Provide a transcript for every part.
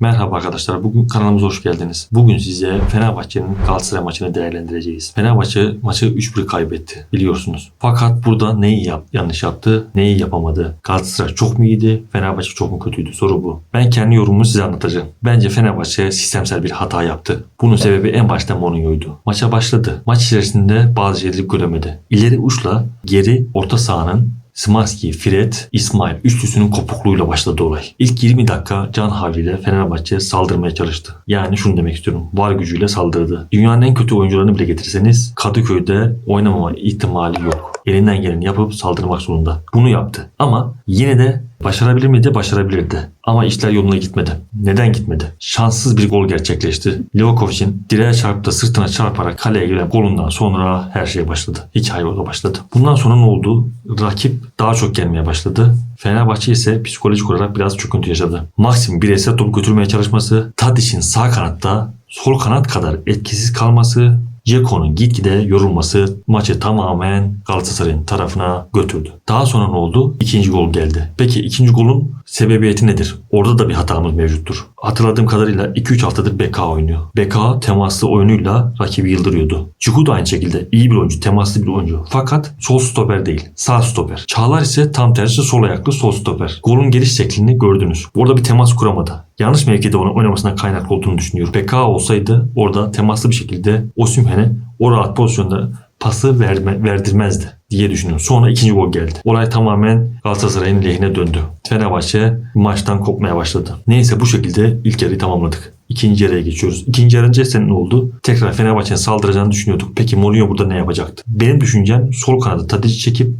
Merhaba arkadaşlar. Bugün kanalımıza hoş geldiniz. Bugün size Fenerbahçe'nin Galatasaray maçını değerlendireceğiz. Fenerbahçe maçı 3-1 kaybetti biliyorsunuz. Fakat burada neyi yap, yanlış yaptı, neyi yapamadı? Galatasaray çok mu iyiydi, Fenerbahçe çok mu kötüydü? Soru bu. Ben kendi yorumumu size anlatacağım. Bence Fenerbahçe sistemsel bir hata yaptı. Bunun sebebi en başta Mourinho'ydu. Maça başladı. Maç içerisinde bazı şeyleri göremedi. İleri uçla geri orta sahanın Szymanski, Fred, İsmail üçlüsünün kopukluğuyla başladı olay. İlk 20 dakika can havliyle Fenerbahçe saldırmaya çalıştı. Yani şunu demek istiyorum. Var gücüyle saldırdı. Dünyanın en kötü oyuncularını bile getirseniz Kadıköy'de oynamama ihtimali yok. Elinden geleni yapıp saldırmak zorunda. Bunu yaptı. Ama yine de başarabilir miydi? Başarabilirdi. Ama işler yoluna gitmedi. Neden gitmedi? Şanssız bir gol gerçekleşti. Livakovic'in direğe çarptı sırtına çarparak kaleye giren golünden sonra her şey başladı. Hikaye orada başladı. Bundan sonra ne oldu? Rakip daha çok gelmeye başladı. Fenerbahçe ise psikolojik olarak biraz çöküntü yaşadı. Maxim bireysel top götürmeye çalışması, Tadic'in sağ kanatta sol kanat kadar etkisiz kalması, Ceko'nun gitgide yorulması maçı tamamen Galatasaray'ın tarafına götürdü. Daha sonra ne oldu? İkinci gol geldi. Peki ikinci golün sebebiyeti nedir? Orada da bir hatamız mevcuttur. Hatırladığım kadarıyla 2-3 haftadır BK oynuyor. BK temaslı oyunuyla rakibi yıldırıyordu. Ciku da aynı şekilde iyi bir oyuncu, temaslı bir oyuncu. Fakat sol stoper değil, sağ stoper. Çağlar ise tam tersi sol ayaklı sol stoper. Golün geliş şeklini gördünüz. Orada bir temas kuramadı. Yanlış mevkide onu oynamasına kaynaklı olduğunu düşünüyorum. BK olsaydı orada temaslı bir şekilde Osimhen'e o rahat pozisyonda pası verme, verdirmezdi diye düşünüyorum. Sonra ikinci gol geldi. Olay tamamen Galatasaray'ın lehine döndü. Fenerbahçe maçtan kopmaya başladı. Neyse bu şekilde ilk yarıyı tamamladık. İkinci yarıya geçiyoruz. İkinci yarı ne oldu? Tekrar Fenerbahçe'nin saldıracağını düşünüyorduk. Peki Mourinho burada ne yapacaktı? Benim düşüncem sol kanada Tadic'i çekip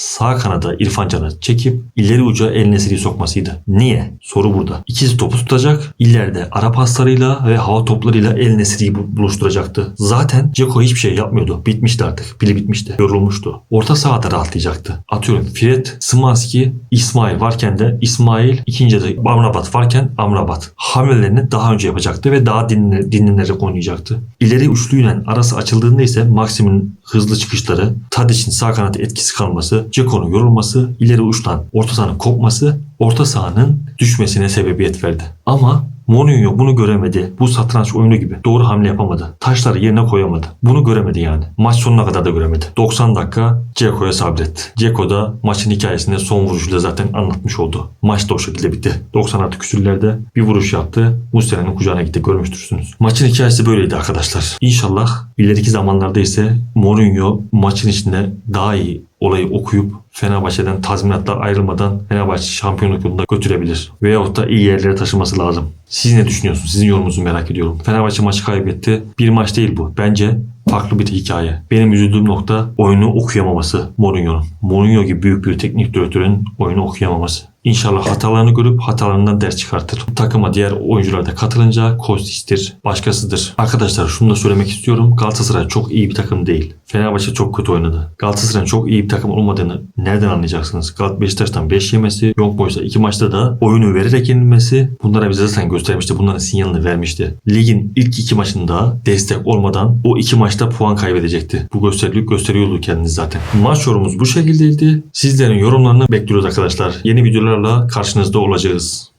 sağ kanada İrfan Can'ı çekip ileri uca El Nesiri'yi sokmasıydı. Niye? Soru burada. İkisi topu tutacak. İleride ara paslarıyla ve hava toplarıyla El Nesiri'yi bu- buluşturacaktı. Zaten Ceko hiçbir şey yapmıyordu. Bitmişti artık. Pili bitmişti. Yorulmuştu. Orta sahada rahatlayacaktı. Atıyorum Fred, Szymanski, İsmail varken de İsmail ikinci de Amrabat varken Amrabat hamlelerini daha önce yapacaktı ve daha dinle, dinlenerek oynayacaktı. İleri üçlüyle arası açıldığında ise Maxim'in hızlı çıkışları, Tadic'in sağ kanat etkisi kalması, Ceko'nun yorulması, ileri uçtan orta sahanın kopması, orta sahanın düşmesine sebebiyet verdi. Ama Mourinho bunu göremedi. Bu satranç oyunu gibi. Doğru hamle yapamadı. Taşları yerine koyamadı. Bunu göremedi yani. Maç sonuna kadar da göremedi. 90 dakika Ceko'ya sabretti. Ceko da maçın hikayesinde son vuruşuyla zaten anlatmış oldu. Maç da o şekilde bitti. 90 artı küsürlerde bir vuruş yaptı. Muslera'nın kucağına gitti görmüştürsünüz. Maçın hikayesi böyleydi arkadaşlar. İnşallah ileriki zamanlarda ise Mourinho maçın içinde daha iyi olayı okuyup Fenerbahçe'den tazminatlar ayrılmadan Fenerbahçe şampiyonluk yolunda götürebilir. Veyahut da iyi yerlere taşıması lazım. Siz ne düşünüyorsunuz? Sizin yorumunuzu merak ediyorum. Fenerbahçe maçı kaybetti. Bir maç değil bu. Bence farklı bir hikaye. Benim üzüldüğüm nokta oyunu okuyamaması Mourinho'nun. Mourinho gibi büyük bir teknik direktörün oyunu okuyamaması. İnşallah hatalarını görüp hatalarından ders çıkartır. Takıma diğer oyuncular da katılınca Kostis'tir, başkasıdır. Arkadaşlar şunu da söylemek istiyorum. Galatasaray çok iyi bir takım değil. Fenerbahçe çok kötü oynadı. Galatasaray'ın çok iyi bir takım olmadığını nereden anlayacaksınız? Gal Beşiktaş'tan 5 yemesi, Young Boys'a 2 maçta da oyunu vererek yenilmesi bunlara bize zaten göstermişti. Bunların sinyalini vermişti. Ligin ilk iki maçında destek olmadan o iki maçta puan kaybedecekti. Bu gösteriliyor, gösteriyordu kendini zaten. Maç yorumumuz bu şekildeydi. Sizlerin yorumlarını bekliyoruz arkadaşlar. Yeni videolarla karşınızda olacağız.